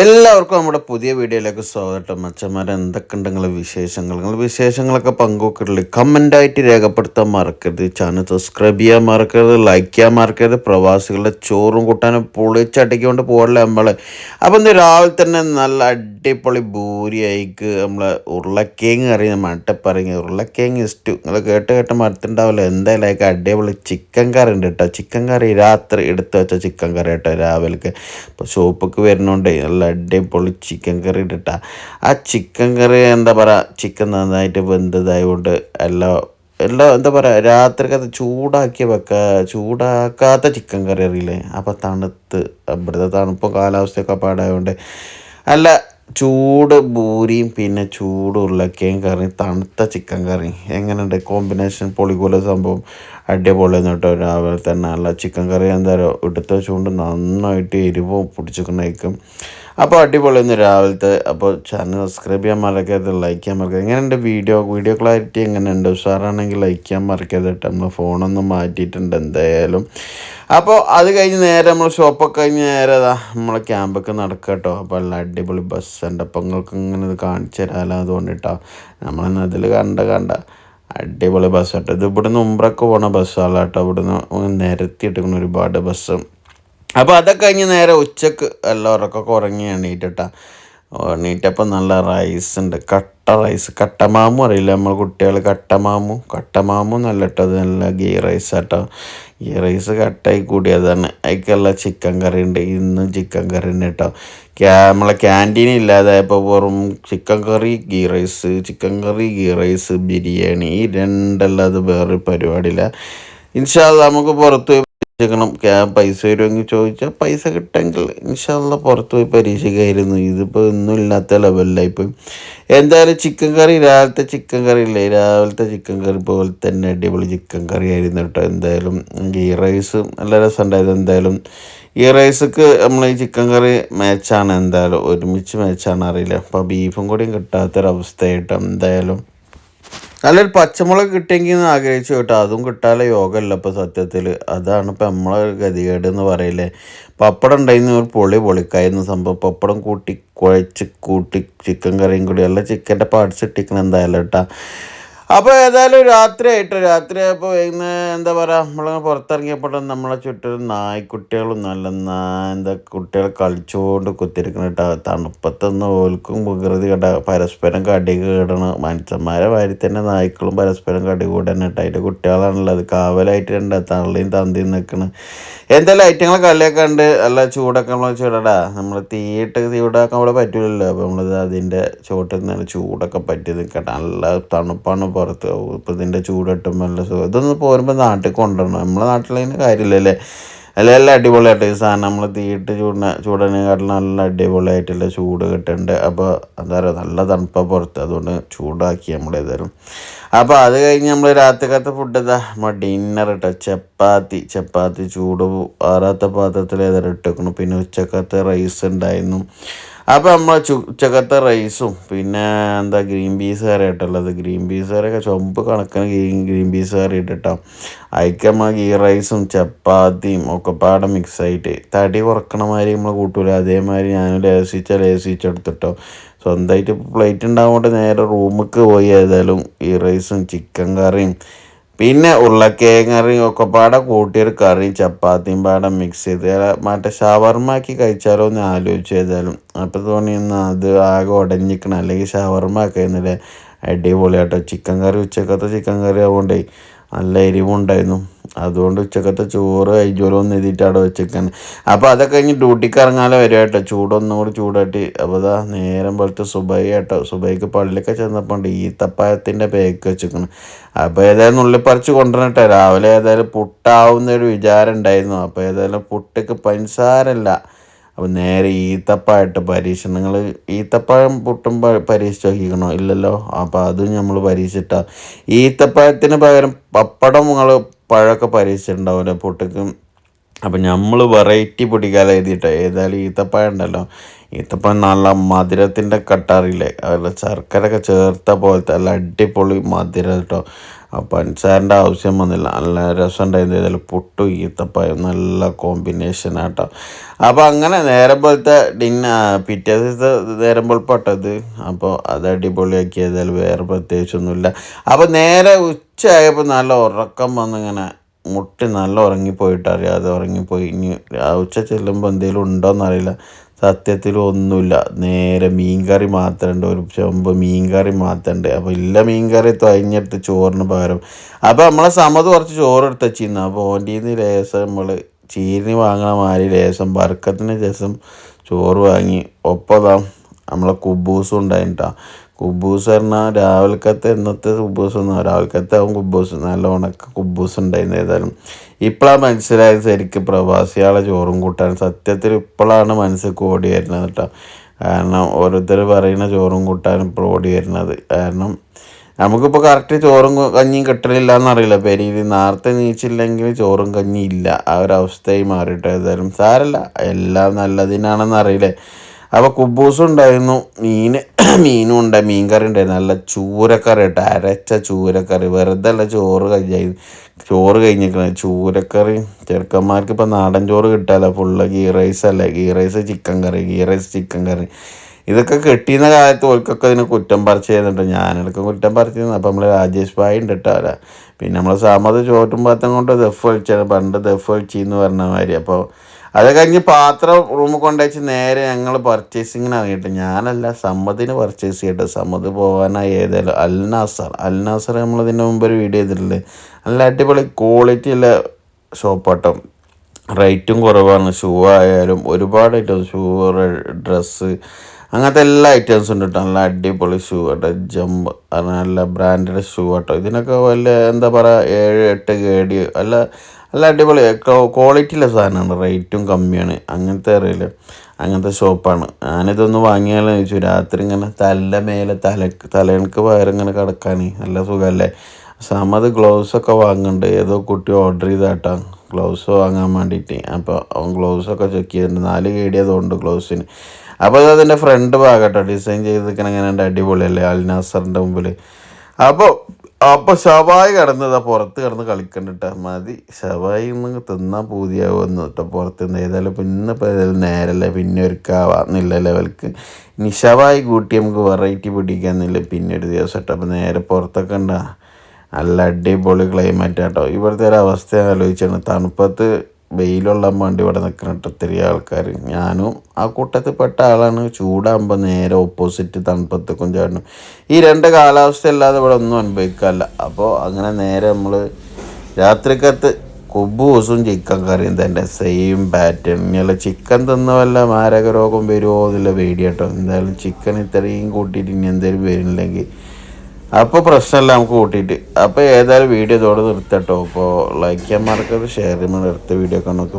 എല്ലാവർക്കും നമ്മുടെ പുതിയ വീഡിയോയിലേക്ക് സ്വാഗതം. മച്ചന്മാരെ എന്തൊക്കെ ഉണ്ട് നിങ്ങളെ വിശേഷങ്ങൾ? നിങ്ങൾ വിശേഷങ്ങളൊക്കെ പങ്കുവെക്കില്ലേ കമന്റായിട്ട് രേഖപ്പെടുത്താൻ മറക്കരുത്. ചാനൽ സബ്സ്ക്രൈബ് ചെയ്യാൻ മറക്കരുത്. ലൈക്ക് ചെയ്യാൻ മറക്കരുത്. പ്രവാസികളുടെ ചോറും കൂട്ടാനും പൊളിച്ചടിക്കൊണ്ട് പോകല്ലേ നമ്മൾ അപ്പം ഇന്ന് രാവിലെ തന്നെ നല്ല അടിപൊളി ബൂരി നമ്മൾ ഉരുളക്കേങ്ങ് അറിയുന്ന മട്ടപ്പറങ്ങി. ഉരുളക്കേങ്ങ് ഇഷ്ടു നിങ്ങൾ കേട്ട് കേട്ട് മടുത്തുണ്ടാവില്ല എന്തായാലും അടിപൊളി ചിക്കൻ കറി ഉണ്ട് കേട്ടോ. ചിക്കൻ കറി രാത്രി എടുത്ത് വെച്ച ചിക്കൻ കറി കേട്ടോ രാവിലേക്ക്. ഇപ്പോൾ ഷോപ്പൊക്കെ വരുന്നോണ്ടേ നല്ല അടിപൊളി ചിക്കൻ കറി ഇട്ടിട്ടാ. ആ ചിക്കൻ കറി എന്താ പറയുക ചിക്കൻ നന്നായിട്ട് വെന്തതായതുകൊണ്ട് എല്ലാം എല്ലാം എന്താ പറയുക കഥ ചൂടാക്കി വെക്കുക ചൂടാക്കാത്ത ചിക്കൻ കറി അറിയില്ലേ? അപ്പോൾ തണുത്ത് ഇവിടുത്തെ തണുപ്പും കാലാവസ്ഥയൊക്കെ പാടായതുകൊണ്ട് അല്ല ചൂട് ബൂരിയും പിന്നെ ചൂട് ഉരുളക്കയും കറി തണുത്ത ചിക്കൻ കറി എങ്ങനെയുണ്ട്? കോമ്പിനേഷൻ പൊളിക്കൂല സംഭവം. അടിപൊളി എന്നിട്ടോ രാവിലെ തന്നെ നല്ല ചിക്കൻ കറി എന്തായാലും എടുത്ത് വെച്ചുകൊണ്ട് നന്നായിട്ട് എരിവും പിടിച്ചിട്ടുണ്ടായിരിക്കും അപ്പോൾ അടിപൊളിയെന്ന് രാവിലത്തെ അപ്പോൾ ചാനൽ സബ്സ്ക്രൈബ് ചെയ്യാൻ മറക്കരുത് ലൈക്ക് ചെയ്യാൻ മറക്കരുത്. എങ്ങനെയുണ്ട് വീഡിയോ വീഡിയോ ക്ലാരിറ്റി എങ്ങനെയുണ്ട്? ഉഷാറാണെങ്കിൽ ലൈക്ക് ചെയ്യാൻ മറക്കരുത് കേട്ടോ. നമ്മൾ ഫോണൊന്നും മാറ്റിയിട്ടുണ്ട് എന്തായാലും. അപ്പോൾ അത് കഴിഞ്ഞ് നേരെ നമ്മൾ ഷോപ്പൊക്കെ കഴിഞ്ഞ് നേരെ നമ്മളെ ക്യാമ്പൊക്കെ നടക്കുക കേട്ടോ. അപ്പോൾ നല്ല അടിപൊളി ബസ്സുണ്ട് അപ്പോൾ നിങ്ങൾക്ക് ഇങ്ങനെ ഇത് കാണിച്ചു തരാമല്ലോ അതുകൊണ്ട് കേട്ടോ. നമ്മളെന്ന് അതിൽ കണ്ട കണ്ട. അടിപൊളി ബസ് കേട്ടോ. ഇത് ഇവിടുന്ന് ഉമ്പ്രക്ക് പോണ ബസ്സാണ് കേട്ടോ ഇവിടുന്ന് നിരത്തിയിട്ടിരിക്കുന്ന ഒരുപാട് ബസ് അപ്പോൾ അതൊക്കെ കഴിഞ്ഞ് നേരെ ഉച്ചയ്ക്ക് എല്ലാവർക്കൊക്കെ ഉറങ്ങി എണീറ്റിട്ടാ. എണീറ്റപ്പോൾ നല്ല റൈസ് ഉണ്ട്. കട്ട റൈസ് കട്ടമാമു അറിയില്ല നമ്മൾ കുട്ടികൾ കട്ടമാമു. കട്ടമാമു നല്ല കേട്ടോ അത് നല്ല ഗീ റൈസ് ആട്ടോ. ഗീ റൈസ് കട്ടായി കൂടിയതാണ് അതിക്കുള്ള ചിക്കൻ കറി ഉണ്ട്. ഇന്നും ചിക്കൻ കറി ഉണ്ട് കേട്ടോ ക്യാ നമ്മളെ ക്യാന്റീൻ ഇല്ലാതായപ്പോൾ വെറും chicken curry ghee rice chicken curry ghee rice biryani. ഈ രണ്ടല്ലാതെ വേറൊരു പരിപാടിയില്ല. ഇൻഷാല്ല നമുക്ക് പുറത്ത് പോയി പരീക്ഷിക്കണം ക്യാ പൈസ വരുമെങ്കിൽ ചോദിച്ചാൽ പൈസ കിട്ടെങ്കിൽ ഇൻഷാല്ല പുറത്ത് പോയി പരീക്ഷിക്കായിരുന്നു ഇതിപ്പോൾ ഒന്നും ഇല്ലാത്ത ലെവലിലായി ഇപ്പം എന്തായാലും ചിക്കൻ കറി രാവിലത്തെ ചിക്കൻ കറി ഇല്ലേ? രാവിലത്തെ ചിക്കൻ കറി പോലെ തന്നെ അടിപൊളി ചിക്കൻ കറി ആയിരുന്നു കേട്ടോ. എന്തായാലും ഗീ റൈസ് നല്ല രസമുണ്ടായത് എന്തായാലും ഈ റൈസക്ക് നമ്മൾ ഈ ചിക്കൻ കറി മാച്ചാണ്. എന്തായാലും ഒരുമിച്ച് മാച്ചാണ് അറിയില്ല. അപ്പോൾ ബീഫും കൂടിയും കിട്ടാത്തൊരവസ്ഥയായിട്ട്. എന്തായാലും നല്ലൊരു പച്ചമുളക് കിട്ടിയെങ്കിൽ എന്ന് ആഗ്രഹിച്ചു കേട്ടോ. അതും കിട്ടാതെ യോഗമല്ല ഇപ്പോൾ സത്യത്തിൽ അതാണ് ഇപ്പം നമ്മളെ ഗതികേട് എന്ന് പറയില്ലേ. പപ്പടം ഉണ്ടായിരുന്നു ഒരു പൊളി പൊളിക്കായിരുന്നു സംഭവം. പപ്പടം കൂട്ടി കുഴച്ച് കൂട്ടി ചിക്കൻ കറിയും കൂടി അല്ല ചിക്കന്റെ പാർട്സ് ഇട്ടിക്കണം എന്തായാലും കേട്ടോ. അപ്പോൾ ഏതായാലും രാത്രി ആയിട്ട് രാത്രി ആയപ്പോൾ എന്താ പറയുക നമ്മൾ പുറത്തിറങ്ങിയപ്പോൾ നമ്മളെ ചുറ്റും നായ്ക്കുട്ടികളും നല്ല എന്താ കുട്ടികൾ കളിച്ചുകൊണ്ട് കുത്തിരിക്കണം കേട്ടോ. തണുപ്പത്തൊന്നും ഓൽക്കും വികൃതി കട പരസ്പരം കടി കേടണം. മനുഷ്യന്മാരെ വാരി തന്നെ നായ്ക്കളും പരസ്പരം കടി കൂടണം കേട്ടോ. അതിന്റെ കുട്ടികളാണുള്ളത്. കാവലായിട്ട് രണ്ട് തള്ളിയും തന്തിയും നിൽക്കണം എന്തായാലും ഐറ്റങ്ങളെ കളിയൊക്കെ ഉണ്ട് അല്ല ചൂടൊക്കെ നമ്മൾ ചൂടടാ. നമ്മൾ തീയിട്ട് ചൂടാക്കാൻ അവിടെ പറ്റില്ലല്ലോ അപ്പോൾ നമ്മളത് അതിന്റെ ചുവട്ടിൽ നിന്ന് ചൂടൊക്കെ പറ്റി നിൽക്കട്ടെ നല്ല തണുപ്പാണ് പുറത്ത്. ഇപ്പം ഇതിന്റെ ചൂടട്ടും നല്ല സുഖം ഇതൊന്ന് പോരുമ്പോൾ നാട്ടിൽ കൊണ്ടുവരണം. നമ്മളെ നാട്ടിലതിന് കാര്യമില്ലല്ലേ? അല്ല എല്ലാം അടിപൊളിയായിട്ട് ഈ സാധനം നമ്മൾ തീയിട്ട് ചൂടിന ചൂടിനെക്കാട്ടിലും നല്ല അടിപൊളിയായിട്ടുള്ള ചൂട് കിട്ടുന്നുണ്ട് അപ്പോൾ എന്താ പറയുക നല്ല തണുപ്പാണ് പുറത്ത്. അതുകൊണ്ട് ചൂടാക്കി നമ്മൾ ഏതായാലും അപ്പോൾ അത് കഴിഞ്ഞ് നമ്മൾ രാത്രിക്കത്തെ ഫുഡ് ഇതാ നമ്മൾ ഡിന്നർ ഇട്ടോ ചപ്പാത്തി. ചപ്പാത്തി ചൂട് ആറാത്ത പാത്രത്തിൽ ഏതായാലും ഇട്ടേക്കണം പിന്നെ ഉച്ചക്കത്തെ റൈസ് ഉണ്ടായിരുന്നു. അപ്പോൾ നമ്മൾ ഉച്ചക്കത്തെ റൈസും പിന്നെ എന്താ ഗ്രീൻ പീസ് കറി ആയിട്ടുള്ളത്. ഗ്രീൻ പീസ് കറിയൊക്കെ ചുമപ്പ് കണക്കിന് ഗ്രീൻ ഗ്രീൻ പീസ് കറി ഇട്ടിട്ടോ. അയക്കമ്മ ഗീ റൈസും ചപ്പാത്തിയും ഒക്കെ പാടെ മിക്സ് ആയിട്ട്. തടി കുറക്കണ മാതിരി നമ്മൾ കൂട്ടൂല. അതേമാതിരി ഞാൻ ലേസിച്ച ലേസിച്ചെടുത്തിട്ടോ. സ്വന്തമായിട്ട് പ്ലേറ്റ് ഉണ്ടാകൊണ്ട് നേരെ റൂമിലേക്ക് പോയി ഏതായാലും ഈ റൈസും ചിക്കൻ കറിയും പിന്നെ ഉരുളക്കിഴങ്ങ് കറിയും ഒക്കെ പാടെ കൂട്ടിയൊരു കറിയും ചപ്പാത്തിയും പാടെ മിക്സ് ചെയ്ത്. മറ്റേ ഷവർമാക്കി കഴിച്ചാലോ എന്ന് ആലോചിച്ച് ചെയ്താലും അപ്പോൾ തോന്നിയെന്ന് അത് ആകെ ഉടഞ്ഞിക്കണം അല്ലെങ്കിൽ ഷവർമ ആക്കുന്നില്ലേ അടിപൊളിയാട്ടോ. ചിക്കൻ കറി ഉച്ചക്കത്തെ ചിക്കൻ കറി ആവുകൊണ്ടേ നല്ല എരിവുണ്ടായിരുന്നു. അതുകൊണ്ട് ഉച്ചക്കത്തെ ചോറ് എന്ന് എഴുതിയിട്ട് അവിടെ വെച്ചേക്കാൻ അപ്പോൾ അതൊക്കെ കഴിഞ്ഞ് ഡ്യൂട്ടിക്ക് ഇറങ്ങാലോ വരും കേട്ടോ ചൂടൊന്നും കൂടി ചൂടാട്ടി അപ്പോൾ അതാ നേരം പോലത്തെ സുബൈ കേട്ടോ സുബൈക്ക് പള്ളിയൊക്കെ ചെന്നപ്പോൾ ഉണ്ട് ഈത്തപ്പായത്തിന്റെ പേക്ക് വെച്ചേക്കണം. അപ്പോൾ ഏതായാലും ഉള്ളിപ്പറിച്ച് കൊണ്ടുവരട്ടെ. രാവിലെ ഏതായാലും പുട്ടാവുന്ന ഒരു വിചാരം ഉണ്ടായിരുന്നു. അപ്പോൾ ഏതായാലും പുട്ടിക്ക് പഞ്ചസാരല്ല അപ്പോൾ നേരെ ഈത്തപ്പഴമായിട്ട് പരീക്ഷണങ്ങൾ ഈത്തപ്പഴം പൊട്ടുമ്പോൾ പരീക്ഷിച്ച് നോക്കിക്കണോ? ഇല്ലല്ലോ. അപ്പോൾ അത് നമ്മൾ പരീക്ഷിച്ചിട്ടാണ് ഈത്തപ്പഴത്തിന് പകരം പപ്പടം നിങ്ങൾ പഴമൊക്കെ പരീക്ഷിച്ചിട്ടുണ്ടാവില്ലേ പുട്ടിക്ക് അപ്പം നമ്മൾ വെറൈറ്റി പൊടിക്കാല എഴുതിയിട്ട്. ഏതായാലും ഈത്തപ്പഴം ഉണ്ടല്ലോ. ഈത്തപ്പഴം നല്ല മധുരത്തിന്റെ കട്ടറിയില്ലേ അതുപോലെ ശർക്കരയൊക്കെ ചേർത്ത പോലത്തെ നല്ല അടിപൊളി മധുരം കേട്ടോ അപ്പോൾ പഞ്ചസാരന്റെ ആവശ്യം വന്നില്ല. നല്ല രസമുണ്ടായിരുന്നു. ഏതായാലും പുട്ടും ഈത്തപ്പഴം നല്ല കോമ്പിനേഷൻ ആട്ടോ. അപ്പോൾ അങ്ങനെ നേരം പോലത്തെ ഡിന്ന പിറ്റേ ദിവസത്തെ നേരം വെളുപ്പട്ടത് അപ്പോൾ അത് അടിപൊളിയാക്കി. ഏതായാലും വേറെ പ്രത്യേകിച്ചൊന്നുമില്ല. അപ്പോൾ നേരെ ഉച്ചയായപ്പോൾ നല്ല ഉറക്കം വന്നിങ്ങനെ മുട്ടി നല്ല ഉറങ്ങിപ്പോയിട്ട് അറിയാതെ ഉറങ്ങിപ്പോയി. ഇനി ഉച്ച ചെല്ലുമ്പോൾ എന്തെങ്കിലും ഉണ്ടോയെന്നറിയില്ല സത്യത്തിൽ ഒന്നുമില്ല. നേരെ മീൻകറി മാത്രമുണ്ട് ഒരു ചെമ്പ് മീൻകറി മാത്രമുണ്ട് അപ്പോൾ ഇല്ല മീൻകറി തഴിഞ്ഞെടുത്ത് ചോറിന് പകരം. അപ്പോൾ നമ്മളെ സമത് കുറച്ച് ചോറ് എടുത്ത് വെച്ചിരുന്നു. അപ്പോൾ ഓന്റെ നിന്ന് ലേസം നമ്മൾ ചീരിന് വാങ്ങണ മാതിരി ലേസം ബർക്കത്തിന് ശേഷം ചോറ് വാങ്ങി. ഒപ്പതാ നമ്മളെ കുബൂസും ഉണ്ടായിട്ടാ. കുബൂസ് പറഞ്ഞാൽ രാവിലക്കത്തെ ഇന്നത്തെ കുബൂസ് ഒന്നും രാവിലക്കത്തെ ആവും കുബൂസ്. നല്ല ഉണക്ക കുബൂസ് ഉണ്ടായിരുന്നു ഏതായാലും. ഇപ്പോഴാണ് മനസ്സിലായത് ശരിക്കും പ്രവാസികളെ ചോറും കൂട്ടാൻ. സത്യത്തിൽ ഇപ്പോഴാണ് മനസ്സിൽ ഓടി വരുന്നത് കേട്ടോ കാരണം ഓരോരുത്തർ പറയുന്ന ചോറും കൂട്ടാനും ഇപ്പോൾ ഓടി വരുന്നത്. കാരണം നമുക്കിപ്പോൾ കറക്റ്റ് ചോറും കഞ്ഞിയും കിട്ടലില്ല എന്നറിയില്ല പെരിയിൽ നേരത്തെ നീച്ചില്ലെങ്കിൽ ചോറും കഞ്ഞിയും ഇല്ല. ആ ഒരു അവസ്ഥയായി മാറിയിട്ട് ഏതായാലും. സാരല്ല. എല്ലാം നല്ലതിനാണെന്ന് അറിയില്ലേ? അപ്പോൾ കുബൂസും ഉണ്ടായിരുന്നു മീൻ മീനും ഉണ്ട് മീൻ കറി ഉണ്ടായിരുന്നു നല്ല ചൂരക്കറി കേട്ടോ അരച്ച ചൂരക്കറി വെറുതെ അല്ല ചോറ് കഴിഞ്ഞായി ചോറ് കഴിഞ്ഞിരിക്കണം ചൂരക്കറി ചെറുക്കന്മാർക്ക് ഇപ്പം നാടൻ ചോറ് കിട്ടാമല്ലോ ഫുള്ള് ഗീ റൈസ് അല്ലേ ghee rice chicken curry ghee rice chicken curry ഇതൊക്കെ കിട്ടിയുന്ന കാലത്ത് ഓൽക്കൊക്കെ ഇതിന് കുറ്റം പറിച്ച് ചെയ്യുന്നുണ്ട് ഞാനൊക്കെ കുറ്റം പറിച്ചിരുന്നു അപ്പം നമ്മൾ രാജേഷ് ഭായി ഉണ്ട് കേട്ടോ പിന്നെ നമ്മൾ സാമത് ചോറ്റും പാത്രം കൊണ്ട് ദഫ് ഒഴിച്ചാണ് പണ്ട് ദഫ് വലിച്ചെന്ന് പറഞ്ഞ മാതിരി അപ്പോൾ അത് കഴിഞ്ഞ് പാത്രം റൂമിൽ കൊണ്ടുവച്ച് നേരെ ഞങ്ങൾ പർച്ചേസിങ്ങിന് ഇറങ്ങിയിട്ട് ഞാനല്ല സമ്മതിന് പർച്ചേസ് ചെയ്തിട്ട് സമ്മത് പോകാനായി ഏതായാലും അൽനാസർ അൽനാസർ അൽ നാസർ നമ്മൾ ഇതിന്റെ മുമ്പ് ഒരു വീഡിയോ ചെയ്തിട്ടില്ലേ? നല്ല അടിപൊളി ക്വാളിറ്റി ഉള്ള ഷോപ്പാട്ടോ റേറ്റും കുറവാണ്. ഷൂ ആയാലും ഒരുപാട് ഐറ്റംസ് ഷൂ ഡ്രസ്സ് അങ്ങനത്തെ എല്ലാ ഐറ്റംസും ഉണ്ട് കേട്ടോ നല്ല അടിപൊളി ഷൂ കേട്ടോ ജമ്പ് നല്ല ബ്രാൻഡഡ് ഷൂ കേട്ടോ ഇതിനൊക്കെ വല്ല എന്താ പറയുക ഏഴ് എട്ട് കേടി അല്ല നല്ല അടിപൊളി. ക്വാളിറ്റിയുള്ള സാധനമാണ് റേറ്റും കമ്മിയാണ്. അങ്ങനത്തെ അറിയില്ല. അങ്ങനത്തെ ഷോപ്പാണ് ഞാനിതൊന്ന് വാങ്ങിയാലോ ചോദിച്ചു. രാത്രി ഇങ്ങനെ തല മേലെ തല തലക്ക് പകരം ഇങ്ങനെ കിടക്കാൻ നല്ല സുഖമല്ലേ സമത് ഗ്ലൗസ് ഒക്കെ വാങ്ങുന്നുണ്ട് ഏതോ കുട്ടി ഓർഡർ ചെയ്താട്ടാ. ഗ്ലൗസ് വാങ്ങാൻ വേണ്ടിയിട്ട്. അപ്പോൾ അവൻ ഗ്ലൗസ് ഒക്കെ ചെക്ക് ചെയ്തിട്ടുണ്ട്. നാല് കേടിയതുകൊണ്ട് ഗ്ലൗസിന് അപ്പോൾ അത് അതിന്റെ ഫ്രണ്ട് ഭാഗട്ടോ ഡിസൈൻ ചെയ്തിരിക്കണ ഇങ്ങനെ ഉണ്ട് അടിപൊളിയല്ലേ? അൽനാസറിന്റെ മുമ്പിൽ അപ്പോൾ അപ്പോൾ ഷവായി കിടന്നതാ പുറത്ത് കിടന്ന് കളിക്കണ്ടിട്ട. മതി. ഷവായി ഒന്ന് തിന്നാൻ പൂതിയാവുമെന്ന് കേട്ടോ. പുറത്ത് നിന്ന് ഏതായാലും ഇപ്പം ഇന്നിപ്പോൾ ഏതായാലും നേരല്ലേ. പിന്നെ ഒരുക്കാവാന്നില്ല ലെവൽക്ക്. ഇനി ഷവായി കൂട്ടി നമുക്ക് വെറൈറ്റി പിടിക്കാന്നില്ല പിന്നെ ഒരു ദിവസം കേട്ടോ. അപ്പോൾ നേരെ പുറത്തൊക്കെ ഉണ്ടാ. നല്ല അടിപൊളി ക്ലൈമറ്റ് കേട്ടോ ഇവിടുത്തെ ഒരു അവസ്ഥ ആലോചിച്ചാണ്. തണുപ്പത്ത് വെയിലുള്ള വേണ്ടി ഇവിടെ നിൽക്കുന്ന ഒത്തിരി ആൾക്കാർ ഞാനും ആ കൂട്ടത്തിൽ പെട്ട ആളാണ്. ചൂടാകുമ്പോൾ നേരെ ഓപ്പോസിറ്റ് തണുപ്പത്തേക്കും ചാടണം ഈ രണ്ട് കാലാവസ്ഥ അല്ലാതെ ഇവിടെ ഒന്നും അനുഭവിക്കാറില്ല. അപ്പോൾ അങ്ങനെ നേരെ നമ്മൾ രാത്രിക്കത്ത് കുബൂസും ചിക്കൻ കറിയും തന്നെ. സെയിം പാറ്റേൺ ഇനിയുള്ള ചിക്കൻ തിന്ന മാരക രോഗം വരുമോ എന്നുള്ള പേടിയാട്ടോ. എന്തായാലും ചിക്കൻ ഇത്രയും കൂട്ടിയിട്ട് ഇനി എന്തെങ്കിലും വരുന്നില്ലെങ്കിൽ അപ്പോൾ പ്രശ്നമല്ല നമുക്ക് കൂട്ടിയിട്ട്. അപ്പോൾ ഏതായാലും വീഡിയോ ഇതോടെ നിർത്തട്ടോ. അപ്പോൾ ലൈക്ക് ചെയ്യാൻ മറക്കരുത് ഷെയർ ചെയ്യാൻ അടുത്ത വീഡിയോ ഒക്കെ